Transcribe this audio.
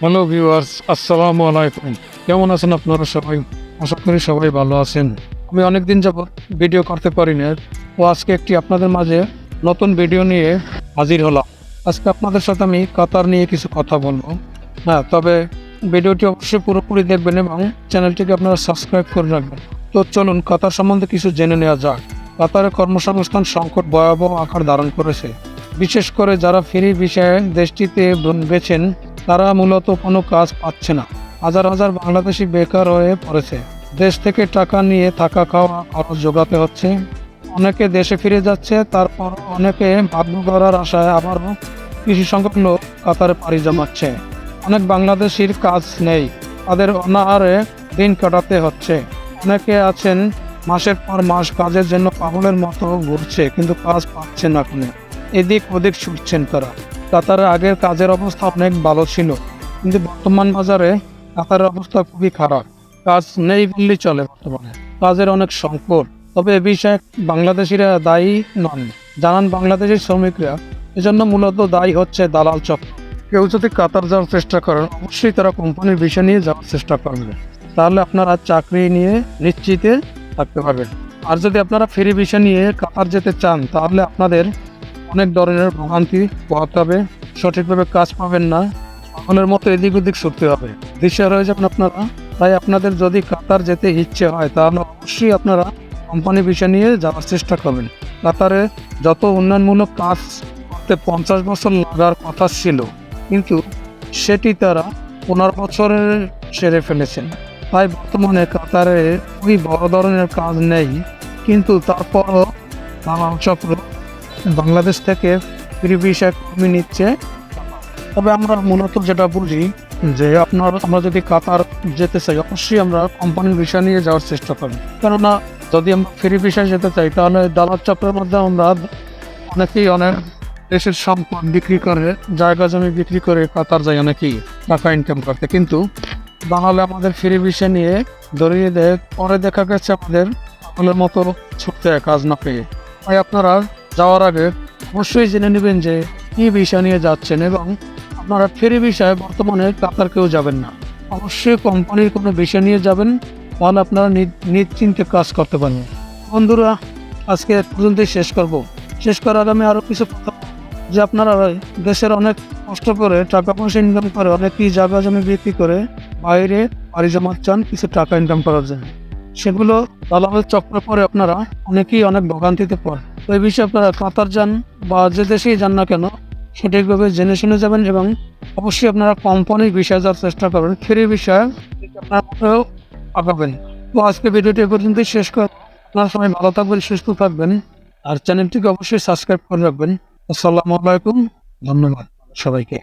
Hello viewers আসসালামু আলাইকুম কেমন আছেন আপনারা সবাই? আশা করি সবাই ভালো আছেন। আমি অনেকদিন যাবত ভিডিও করতে পারি না ও আজকে একটি আপনাদের মাঝে নতুন ভিডিও নিয়ে হাজির হলাম। আজকে আপনাদের সাথে আমি কাতার নিয়ে কিছু কথা বলব। হ্যাঁ তবে ভিডিওটি অবশ্যই পুরোপুরি দেখবেন এবং চ্যানেলটিকে আপনারা সাবস্ক্রাইব করে রাখবেন। তো চলুন কাতার সম্বন্ধে কিছু জেনে নেওয়া যাক। কাতারে কর্মসংস্থান সংকট ভয়াবহ আকার ধারণ করেছে। বিশেষ করে যারা ফ্রি বিষয়ে দেশটিতে বেছেন তারা মূলত কোনো কাজ পাচ্ছে না। হাজার হাজার বাংলাদেশি বেকার হয়ে পড়েছে। দেশ থেকে টাকা নিয়ে থাকা খাওয়া খরচ জোগাতে হচ্ছে। অনেকে দেশে ফিরে যাচ্ছে, তারপর অনেকে ভাগ্য করার আশায় আবারও কিছু সংখ্যক লোক কাতারে পাড়ি জমাচ্ছে। অনেক বাংলাদেশির কাজ নেই, তাদের অনাহারে দিন কাটাতে হচ্ছে। অনেকে আছেন, মাসের পর মাস কাজের জন্য পাগলের মতো ঘুরছে, কিন্তু কাজ পাচ্ছে না কোনো। এদিক ওদিক ছুটছেন তারা। কাতারের আগের কাজের অবস্থা অনেক ভালো ছিল, কিন্তু বর্তমান বাজারে কাতারের অবস্থা খুবই খারাপ। কাজ নেই বললেই চলে বর্তমানে। কাজের অনেক সংকট। তবে এ বিষয়ে বাংলাদেশিরা দায়ী নন। জানান বাংলাদেশের শ্রমিকরা, এজন্য মূলত দায়ী হচ্ছে দালাল চক্র। কেউ যদি কাতার যাওয়ার চেষ্টা করেন, অবশ্যই তারা কোম্পানির বিষয় নিয়ে যাওয়ার চেষ্টা করবে। তাহলে আপনারা চাকরি নিয়ে নিশ্চিতে থাকতে পারবেন। আর যদি আপনারা ফ্রি বিষয় নিয়ে কাতার যেতে চান, তাহলে আপনাদের অনেক ধরনের ভোগান্তি পোহাতে হবে, সঠিকভাবে কাজ পাবেন না। সকলের মতো এদিক ওদিক ছুটতে হবে। দিশা রয়ে যাবেন আপনারা। তাই আপনাদের যদি কাতার যেতে ইচ্ছে হয়, তাহলে অবশ্যই আপনারা কোম্পানি বিষয় নিয়ে যাওয়ার চেষ্টা করবেন। কাতারে যত উন্নয়নমূলক কাজ করতে পঞ্চাশ বছর লাগার কথা ছিল, কিন্তু সেটি তারা পনেরো বছরে সেরে ফেলেছেন। তাই বর্তমানে কাতারে খুবই বড় ধরনের কাজ নেই, কিন্তু তারপরও দালাল চক্র বাংলাদেশ থেকে ফ্রি ভিসা কর্মী নিচ্ছে তবে আমরা মূলত যেটা বুঝি যে আপনার, আমরা যদি কাতার যেতে চাই, অবশ্যই আমরা কোম্পানির ভিসা নিয়ে যাওয়ার চেষ্টা করি। কেননা, যদি আমরা ফ্রি ভিসায় যেতে চাই, তাহলে দালাল চক্রের মধ্যে আমরা অনেকেই অনেক দেশের সম্পদ বিক্রি করে, জায়গা জমি বিক্রি করে কাতার যায় অনেকেই টাকা ইনকাম করতে। কিন্তু বাঙালি আমাদের ফ্রি ভিসা নিয়ে দড়িয়ে দেয় পরে দেখা গেছে আমাদের সকলের মতো ছুটতে কাজ না পেয়ে। তাই আপনারা যাওয়ার আগে অবশ্যই জেনে নেবেন যে কি ভিসা নিয়ে যাচ্ছেন এবং আপনারা ফেরি ভিসায় বর্তমানে কাতার কেউ যাবেন না। অবশ্যই কোম্পানির কোনো বিষয় নিয়ে যাবেন, তাহলে আপনারা নিশ্চিন্তে কাজ করতে পারেন বন্ধুরা, আজকে পর্যন্তই শেষ করব। শেষ করার আগে আমি আরও কিছু কথা যে আপনারা দেশের অনেক কষ্ট করে টাকা পয়সা ইনকাম করে অনেকেই জায়গা জমি বিক্রি করে বাইরে বাড়ি জমাতে চান, কিছু টাকা ইনকাম করার জন্য। সেগুলো দালালের চক্র পরে আপনারা অনেকেই অনেক ভোগান্তিতে পড়ে এই বিষয়ে আপনারা কাতার যান বা যে দেশেই যান না কেন সঠিকভাবে জেনে শুনে যাবেন এবং অবশ্যই আপনারা কোম্পানির বিষয়ে যাওয়ার চেষ্টা করবেন। ফ্রি বিষয়ে আপনারা আঁকাবেন তো আজকে ভিডিওটি পর্যন্তই শেষ কর আপনার সময় ভালো থাকবেন, সুস্থ থাকবেন। আর চ্যানেলটিকে অবশ্যই সাবস্ক্রাইব করে রাখবেন। আসসালামু আলাইকুম, ধন্যবাদ সবাইকে।